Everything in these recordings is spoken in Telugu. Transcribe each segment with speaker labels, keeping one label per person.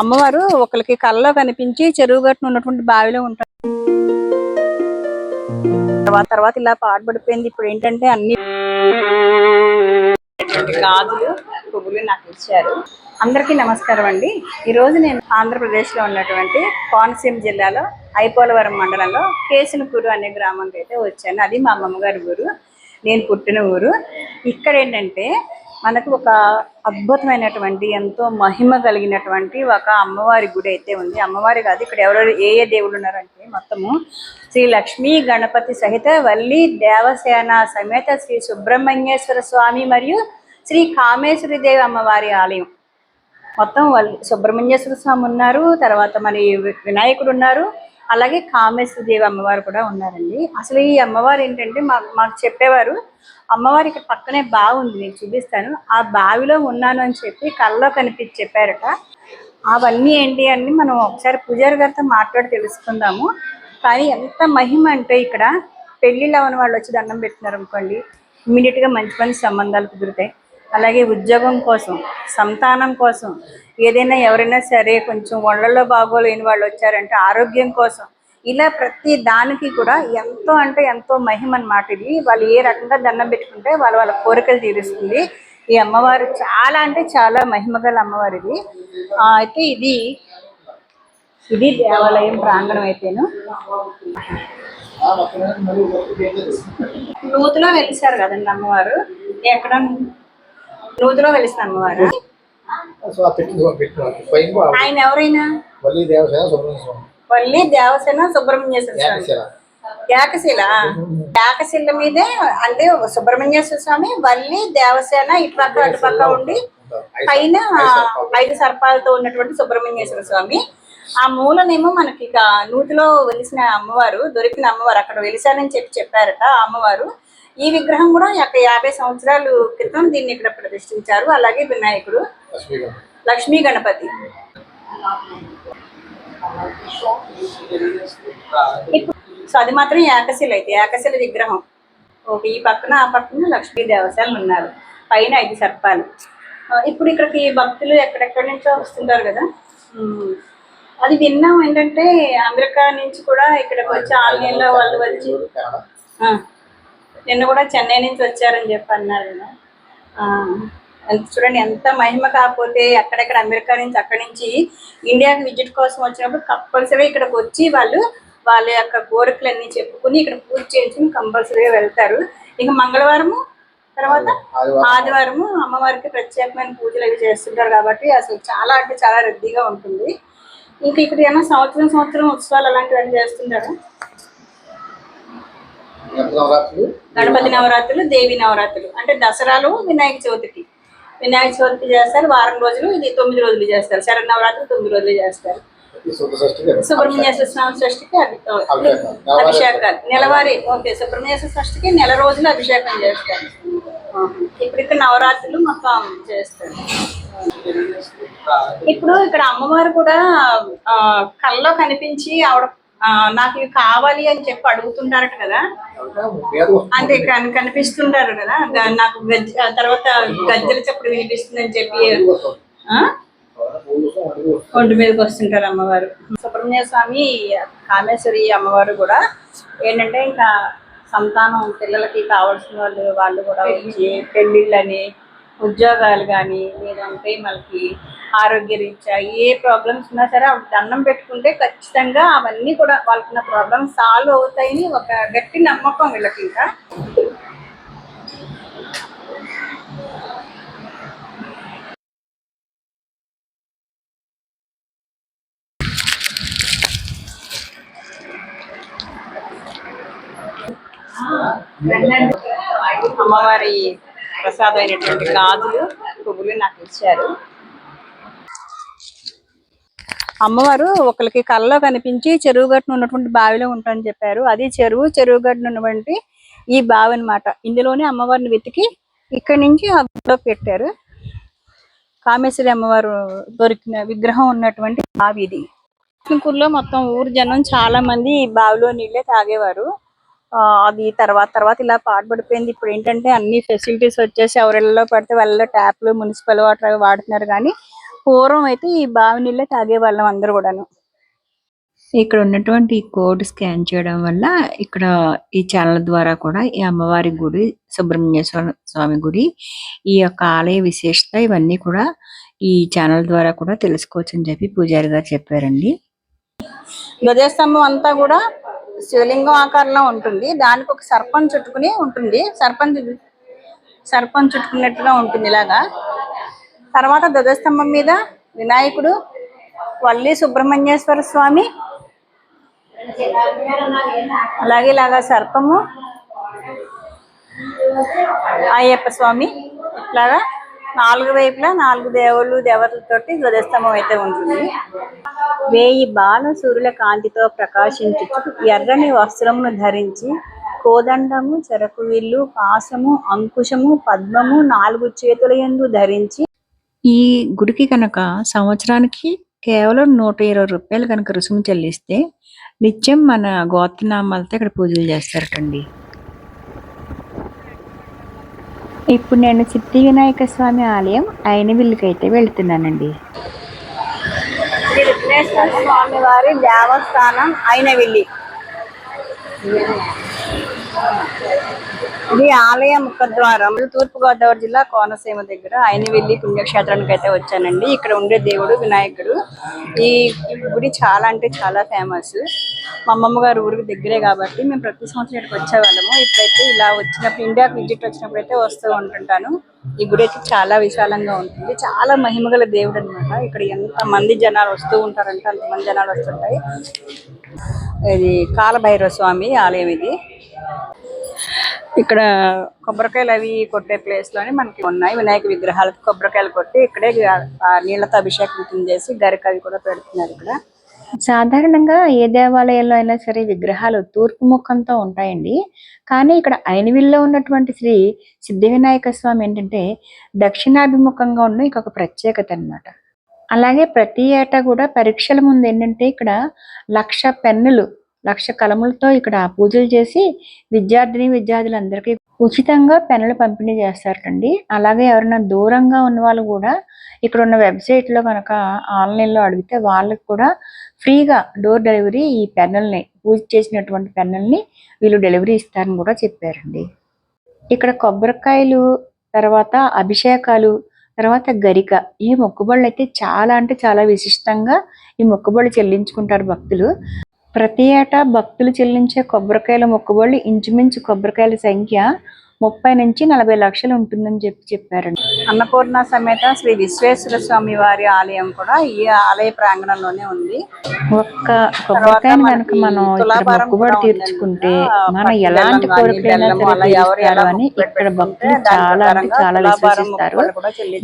Speaker 1: అమ్మవారు ఒకరికి కళ్ళలో కనిపించి చెరువు గట్టున ఉన్నటువంటి బావిలో ఉంటారు. తర్వాత తర్వాత ఇలా పాటుపడిపోయింది ఇప్పుడు ఏంటంటే అన్ని గాజులు పువ్వులు నాకు ఇచ్చారు. అందరికీ నమస్కారం అండి. ఈరోజు నేను ఆంధ్రప్రదేశ్లో ఉన్నటువంటి కోనసీమ జిల్లాలో ఐపోలవరం మండలంలో కేసునకూరు అనే గ్రామంకి అయితే వచ్చాను. అది మా అమ్మమ్మగారి ఊరు. నేను పుట్టిన ఊరు. ఇక్కడ ఏంటంటే మనకు ఒక అద్భుతమైనటువంటి ఎంతో మహిమ కలిగినటువంటి ఒక అమ్మవారి గుడి అయితే ఉంది. అమ్మవారి కాదు ఇక్కడ ఎవరెవరు ఏ ఏ దేవుళ్ళు ఉన్నారంటే మొత్తము శ్రీ లక్ష్మీ గణపతి సహిత వల్లి దేవసేన సమేత శ్రీ సుబ్రహ్మణ్యేశ్వర స్వామి మరియు శ్రీ కామేశ్వరి దేవి అమ్మవారి ఆలయం. మొత్తం వల్లి సుబ్రహ్మణ్యేశ్వర స్వామి ఉన్నారు తర్వాత మరి వినాయకుడు ఉన్నారు. అలాగే కామేశ్వర దేవి అమ్మవారు కూడా ఉన్నారండి. అసలు ఈ అమ్మవారు ఏంటంటే మాకు మాకు చెప్పేవారు అమ్మవారి ఇక్కడ పక్కనే బావి ఉంది నేను చూపిస్తాను. ఆ బావిలో ఉన్నాను అని చెప్పి కళ్ళలో కనిపించి చెప్పారట. అవన్నీ ఏంటి అని మనం ఒకసారి పూజారి గారితో మాట్లాడి తెలుసుకుందాము. కానీ ఎంత మహిమ అంటే ఇక్కడ పెళ్ళిళ్ళు అవని వాళ్ళు వచ్చి దండం పెట్టినారు అనుకోండి. ఇమీడియట్గా మంచి మంచి సంబంధాలు కుదురుతాయి. అలాగే ఉద్యోగం కోసం సంతానం కోసం ఏదైనా ఎవరైనా సరే కొంచెం ఒళ్ళల్లో బాగోలేని వాళ్ళు వచ్చారంటే ఆరోగ్యం కోసం ఇలా ప్రతి దానికి కూడా ఎంతో అంటే ఎంతో మహిమ అన్నమాట ఇది. వాళ్ళు ఏ రకంగా దండం పెట్టుకుంటే వాళ్ళ వాళ్ళ కోరికలు తీరుస్తుంది. ఈ అమ్మవారు చాలా అంటే చాలా మహిమగల అమ్మవారు ఇది. అయితే ఇది ఇది దేవాలయం ప్రాంగణం అయితేను. నూతిలో వెలిసారు కదండి అమ్మవారు. ఎక్కడ నూతిలో వెలిసిన అమ్మవారు. ఆయన ఎవరైనా?
Speaker 2: వల్లి దేవసేన సుబ్రహ్మణ్య స్వామి.
Speaker 1: వల్లి దేవసేన సుబ్రహ్మణ్యేశ్వర స్వామి.
Speaker 2: ఏకశిల.
Speaker 1: ఏకశిల ఏకశిల మీదే అంటే సుబ్రహ్మణ్యేశ్వర స్వామి వల్లి దేవసేన ఇటుపక్క అటుపక్క ఉండి పైన. ఐదు సర్పాలతో ఉన్నటువంటి సుబ్రహ్మణ్యేశ్వర స్వామి. ఆ మూలనేమో మనకి ఇక నూతిలో వెలిసిన అమ్మవారు దొరికిన అమ్మవారు అక్కడ వెలిసానని చెప్పి చెప్పారట ఆ అమ్మవారు. ఈ విగ్రహం కూడా ఒక యాభై సంవత్సరాలు క్రితం దీన్ని ఇక్కడ ప్రతిష్ఠించారు. అలాగే వినాయకుడు. లక్ష్మీ గణపతి. సో అది మాత్రం ఏకశిల అయితే ఏకశిల విగ్రహం. ఒక ఈ పక్కన ఆ పక్కన లక్ష్మీ దేవతలు ఉన్నారు. పైన ఐదు సర్పాలు. ఇప్పుడు ఇక్కడికి భక్తులు ఎక్కడెక్కడి నుంచో వస్తుంటారు కదా. అది విన్నాం ఏంటంటే అమెరికా నుంచి కూడా ఇక్కడికి వచ్చి ఆన్లైన్లో వాళ్ళు వచ్చి నిన్న కూడా చెన్నై నుంచి వచ్చారని చెప్పి అన్నారు కదా. చూడండి ఎంత మహిమ కాకపోతే అక్కడెక్కడ అమెరికా నుంచి అక్కడి నుంచి ఇండియాకి విజిట్ కోసం వచ్చినప్పుడు కంపల్సరీ ఇక్కడికి వచ్చి వాళ్ళు వాళ్ళ యొక్క కోరికలన్నీ చెప్పుకుని ఇక్కడ పూజ చేయించుకుని కంపల్సరీగా వెళ్తారు. ఇక మంగళవారము తర్వాత
Speaker 2: ఆదివారం.
Speaker 1: ఆదివారము అమ్మవారికి ప్రత్యేకమైన పూజలు అవి చేస్తుంటారు కాబట్టి అసలు చాలా అంటే చాలా రద్దీగా ఉంటుంది. ఇంకా ఇక్కడ ఏమైనా సంవత్సరం సంవత్సరం ఉత్సవాలు అలాంటివన్నీ చేస్తుంటారా? గణపతి నవరాత్రులు దేవి నవరాత్రులు. అంటే దసరాలు వినాయక చవితికి. వినాయక చవితికి చేస్తారు వారం రోజులు ఇది తొమ్మిది రోజులు చేస్తారు. శరణ్ నవరాత్రులు తొమ్మిది రోజులు చేస్తారు. సుబ్రహ్మణ్యేశ్వర స్వామి షష్ఠికి అభిషేకాలు. నెలవారి. ఓకే సుబ్రహ్మణ్యేశ్వర షష్ఠికి నెల రోజులు అభిషేకం చేస్తారు. ఇప్పుడు ఇక్కడ నవరాత్రులు మొత్తం చేస్తారు. ఇప్పుడు ఇక్కడ అమ్మవారు కూడా కల్లో కనిపించి ఆవిడ నాకు ఇవి కావాలి అని చెప్పి అడుగుతుంటారట కదా. అంటే కనిపిస్తుంటారు కదా. నాకు గజ్జ తర్వాత గజ్జల చప్పుడు వినిపిస్తుందని చెప్పి ఒంటి మీదకి వస్తుంటారు అమ్మవారు. సుబ్రహ్మణ్య స్వామి కామేశ్వరి అమ్మవారు కూడా ఏంటంటే ఇంకా సంతానం పిల్లలకి కావాల్సిన వాళ్ళు వాళ్ళు కూడా వచ్చి పెళ్ళిళ్ళని ఉద్యోగాలు కానీ లేదంటే మనకి ఆరోగ్య రీత్యా ఏ ప్రాబ్లమ్స్ ఉన్నా సరే దండం పెట్టుకుంటే ఖచ్చితంగా అవన్నీ కూడా వాళ్ళకున్న ప్రాబ్లమ్స్ సాల్వ్ అవుతాయని ఒక గట్టి నమ్మకం వీళ్ళకి ఇంకా. అమ్మవారి ప్రసాదమైనటువంటి గాజులు పువ్వులు నాకు ఇచ్చారు. అమ్మవారు ఒకరికి కళ్ళలో కనిపించి చెరువు గట్టున ఉన్నటువంటి బావిలో ఉంటారని చెప్పారు. అది చెరువు చెరువు గట్టున ఉన్నటువంటి ఈ బావి అన్నమాట. ఇందులోనే అమ్మవారిని వెతికి ఇక్కడి నుంచి ఆ గుడిలో పెట్టారు. కామేశ్వరి అమ్మవారు దొరికిన విగ్రహం ఉన్నటువంటి బావి ఇది. ఊర్లో మొత్తం ఊరు జనం చాలా మంది ఈ బావిలో నీళ్ళే తాగేవారు. అది తర్వాత తర్వాత ఇలా పాడుపడిపోయింది. ఇప్పుడు ఏంటంటే అన్ని ఫెసిలిటీస్ వచ్చేసి ఎవరిళ్ళలో పడితే వాళ్ళ ట్యాప్లు మున్సిపల్ వాటర్ అవి వాడుతున్నారు. కానీ పూర్వం అయితే ఈ బావి నీళ్ళే తాగేవాళ్ళం అందరూ కూడాను.
Speaker 3: ఇక్కడ ఉన్నటువంటి కోడ్ స్కాన్ చేయడం వల్ల ఇక్కడ ఈ ఛానల్ ద్వారా కూడా ఈ అమ్మవారి గుడి సుబ్రహ్మణ్యేశ్వర స్వామి గుడి ఈ యొక్క ఆలయ విశేషత ఇవన్నీ కూడా ఈ ఛానల్ ద్వారా కూడా తెలుసుకోవచ్చు అని చెప్పి పూజారి గారు చెప్పారండి.
Speaker 1: ధ్వజస్తంభం అంతా కూడా శివలింగం ఆకారంలో ఉంటుంది. దానికి ఒక సర్పం చుట్టుకుని ఉంటుంది. సర్పం సర్పం చుట్టుకున్నట్టుగా ఉంటుంది ఇలాగా. తర్వాత ధ్వజస్తంభం మీద వినాయకుడు వల్లి సుబ్రహ్మణ్యేశ్వర స్వామి అలాగే ఇలాగా సర్పము అయ్యప్ప స్వామి ఇట్లాగా నాలుగు వైపులా నాలుగు దేవుళ్ళు దేవతలతోటి ధ్వజస్తంభం అయితే ఉంటుంది. వేయి బాల సూర్యుల కాంతితో ప్రకాశించు. ఎర్రని వస్త్రమును ధరించి కోదండము చెరకు విల్లు పాసము అంకుశము పద్మము నాలుగు చేతుల యందు ధరించి
Speaker 3: ఈ గుడికి కనుక సంవత్సరానికి కేవలం నూట ఇరవై రూపాయలు కనుక రుసుము చెల్లిస్తే నిత్యం మన గోత్రనామాలతో ఇక్కడ పూజలు చేస్తారటండి. ఇప్పుడు నేను సిద్ధి వినాయక స్వామి ఆలయం అయినవిల్లుకి అయితే వెళ్తున్నానండి
Speaker 1: శ్రీ విఘ్నేశ్వర స్వామి వారి దేవస్థానం అయినవిల్లి ఇది ఆలయ ముఖద్వారం. తూర్పు గోదావరి జిల్లా కోనసీమ దగ్గర అయినవెల్లి పుణ్యక్షేత్రానికి అయితే వచ్చానండి. ఇక్కడ ఉండే దేవుడు వినాయకుడు. ఈ గుడి చాలా అంటే చాలా ఫేమస్ మా అమ్మమ్మ గారు ఊరికి దగ్గరే కాబట్టి మేము ప్రతి సంవత్సరం ఇక్కడికి వచ్చేవాళ్ళము. ఇప్పుడైతే ఇలా వచ్చినప్పుడు ఇండియాకి విజిట్ వచ్చినప్పుడు అయితే వస్తూ ఉంటుంటాను. ఈ గుడి అయితే చాలా విశాలంగా ఉంటుంది. చాలా మహిమగల దేవుడు అనమాట ఇక్కడ ఎంత మంది జనాలు వస్తూ ఉంటారంటే అంతమంది జనాలు వస్తుంటాయి. ఇది కాలభైరవ స్వామి ఆలయం ఇది. ఇక్కడ కొబ్బరికాయలు అవి కొట్టే ప్లేస్లోనే మనకి ఉన్నాయి. వినాయక విగ్రహాలకు కొబ్బరికాయలు కొట్టి ఇక్కడే నీళ్ళతో అభిషేకం చేసి గరిక అవి కూడా పెడుతున్నారు ఇక్కడ.
Speaker 3: సాధారణంగా ఏ దేవాలయంలో అయినా సరే విగ్రహాలు తూర్పు ముఖంతో ఉంటాయండి. కానీ ఇక్కడ ఐనవిల్లో ఉన్నటువంటి శ్రీ సిద్ధి వినాయక స్వామి ఏంటంటే దక్షిణాభిముఖంగా ఉన్న ఇంకొక ప్రత్యేకత అన్నమాట. అలాగే ప్రతి ఏటా కూడా పరీక్షల ముందు ఏంటంటే ఇక్కడ లక్ష పెన్నులు లక్ష కలములతో ఇక్కడ పూజలు చేసి విద్యార్థిని విద్యార్థులందరికీ ఉచితంగా పెన్నులు పంపిణీ చేస్తారటండి. అలాగే ఎవరైనా దూరంగా ఉన్న వాళ్ళు కూడా ఇక్కడ ఉన్న వెబ్సైట్లో కనుక ఆన్లైన్లో అడిగితే వాళ్ళకి కూడా ఫ్రీగా డోర్ డెలివరీ ఈ పెన్నుల్ని పూజ చేసినటువంటి పెన్నుల్ని వీళ్ళు డెలివరీ ఇస్తారని కూడా చెప్పారండి. ఇక్కడ కొబ్బరికాయలు తర్వాత అభిషేకాలు తర్వాత గరిక ఈ మొక్కుబళ్ళు అయితే చాలా అంటే చాలా విశిష్టంగా ఈ మొక్కుబళ్ళు చెల్లించుకుంటారు భక్తులు. ప్రతి ఏటా భక్తులు చెల్లించే కొబ్బరికాయల మొక్కుబళ్ళు ఇంచుమించు కొబ్బరికాయల సంఖ్య ముప్పై నుంచి నలభై లక్షలు ఉంటుందని చెప్పి చెప్పారండి
Speaker 1: అన్నపూర్ణ సమేత శ్రీ విశ్వేశ్వర స్వామి వారి ఆలయం కూడా ఈ ఆలయ ప్రాంగణంలోనే ఉంది
Speaker 3: ఒక్క కొబ్బరికాయని కనుక మనం మొక్కుబడి తీర్చుకుంటే. మనం ఎలాంటి కోరికలైనా తీరుస్తారు అని ఇక్కడ భక్తులు చాలా అంటే చాలా విశ్వసిస్తారు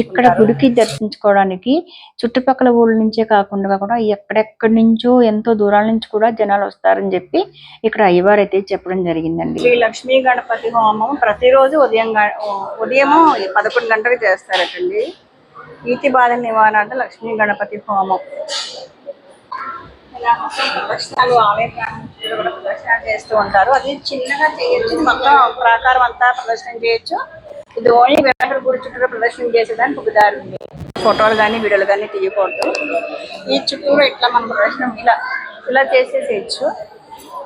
Speaker 3: ఇక్కడ. గుడికి దర్శించుకోవడానికి చుట్టుపక్కల ఊళ్ళ నుంచే కాకుండా కూడా ఎక్కడెక్కడి నుంచో ఎంతో దూరాల నుంచి కూడా జనాలు వస్తారని చెప్పి ఇక్కడ అయ్యవారు అయితే చెప్పడం జరిగిందండి
Speaker 1: శ్రీ లక్ష్మీ గణపతి హోమం ప్రతిరోజు ఉదయం ఉదయము పదకొండు గంటలకు చేస్తారటండి. ఈతి బాధ నివారణ అంటే లక్ష్మీ గణపతి హోమం. ఇలా ప్రదర్శనలు ఆలయ కూడా ప్రదర్శన చేస్తూ ఉంటారు. అది చిన్నగా చేయొచ్చు. మొత్తం ప్రాకారం అంతా ప్రదర్శన చేయొచ్చు. ఇది ఓన్లీ వినాయకుడు గుడి చుట్టూ ప్రదర్శన చేసేదానికి ఒక దారి ఉంది. ఫోటోలు కానీ వీడియోలు కానీ తీయకూడదు. ఈ చుట్టూరు ఇట్లా మనం ప్రదర్శన ఇలా ఇలా చేసేసేయచ్చు.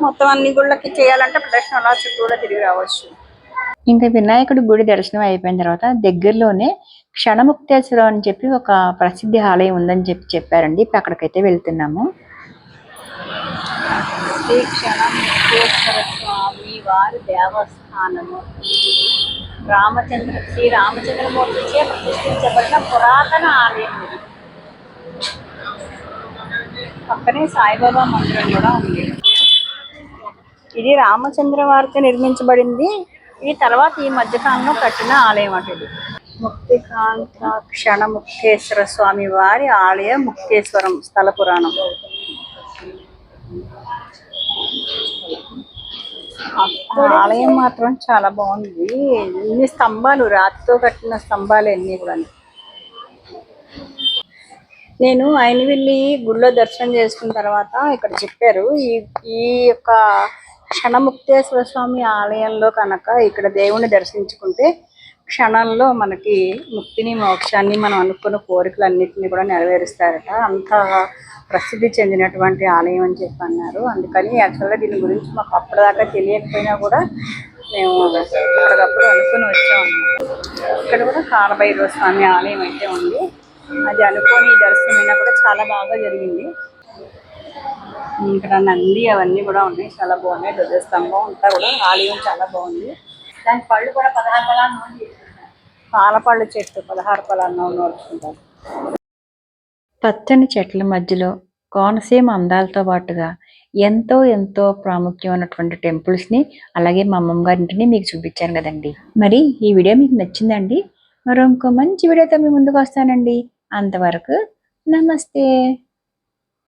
Speaker 1: మొత్తం అన్ని గుళ్ళకి చేయాలంటే ప్రదర్శన అలా చుట్టూరా తిరిగి రావచ్చు.
Speaker 3: ఇంకా వినాయకుడి గుడి దర్శనం అయిపోయిన తర్వాత దగ్గరలోనే క్షణముక్తేశ్వరం అని చెప్పి ఒక ప్రసిద్ధి ఆలయం ఉందని చెప్పి చెప్పారండి. ఇప్పుడు అక్కడికైతే వెళ్తున్నాము.
Speaker 1: శ్రీ క్షణముఖేశ్వర స్వామి వారి దేవస్థానము. రామచంద్ర శ్రీ రామచంద్రమూర్తిచే ప్రతిష్ఠించబడిన పురాతన ఆలయం ఇది. పక్కనే సాయిబాబా మందిరం కూడా ఉంది. ఇది రామచంద్ర వారితో నిర్మించబడింది. ఈ తర్వాత ఈ మధ్యకాలంలో కట్టిన ఆలయం అటు ఇది. ముక్తికాంత క్షణ ముక్తేశ్వర స్వామి వారి ఆలయ ముక్తేశ్వరం స్థల పురాణం. ఆలయం మాత్రం చాలా బాగుంది. ఇన్ని స్తంభాలు రాతితో కట్టిన స్తంభాలు అన్ని కూడా నేను అయినవెల్లి గుడిలో దర్శనం చేసుకున్న తర్వాత ఇక్కడ చెప్పారు ఈ ఈ యొక్క క్షణముక్తేశ్వర స్వామి ఆలయంలో కనుక ఇక్కడ దేవుణ్ణి దర్శించుకుంటే క్షణంలో మనకి ముక్తిని మోక్షాన్ని మనం అనుకున్న కోరికలన్నింటినీ కూడా నెరవేరుస్తారట. అంత ప్రసిద్ధి చెందినటువంటి ఆలయం అని చెప్పి అన్నారు. అందుకని యాక్చువల్గా దీని గురించి మాకు అప్పటిదాకా తెలియకపోయినా కూడా మేము అప్పటికప్పుడు అనుకుని వచ్చాము. ఇక్కడ కూడా కాలభైరవ స్వామి ఆలయం అయితే ఉంది. అది అనుకోని దర్శనమైనా కూడా చాలా బాగా జరిగింది. ఇక్కడ నంది అవన్నీ కూడా ఉన్నాయి. చాలా బాగున్నాయి. ధ్వజస్తంభం అంతా కూడా ఆలయం చాలా బాగుంది. దాని పళ్ళు కూడా పదహారు పలాలు పాలపళ్ళు చెట్టు పదహారు పలాలు నూనె
Speaker 3: పచ్చని చెట్ల మధ్యలో కోనసీమ అందాలతో పాటుగా ఎంతో ఎంతో ప్రాముఖ్యం ఉన్నటువంటి టెంపుల్స్ని ని అలాగే మా అమ్మమ్మ గారింటిని మీకు చూపించాను కదండి. మరి ఈ వీడియో మీకు నచ్చిందండి? మరో ఇంకో మంచి వీడియోతో మీ ముందుకు వస్తానండి. అంతవరకు నమస్తే.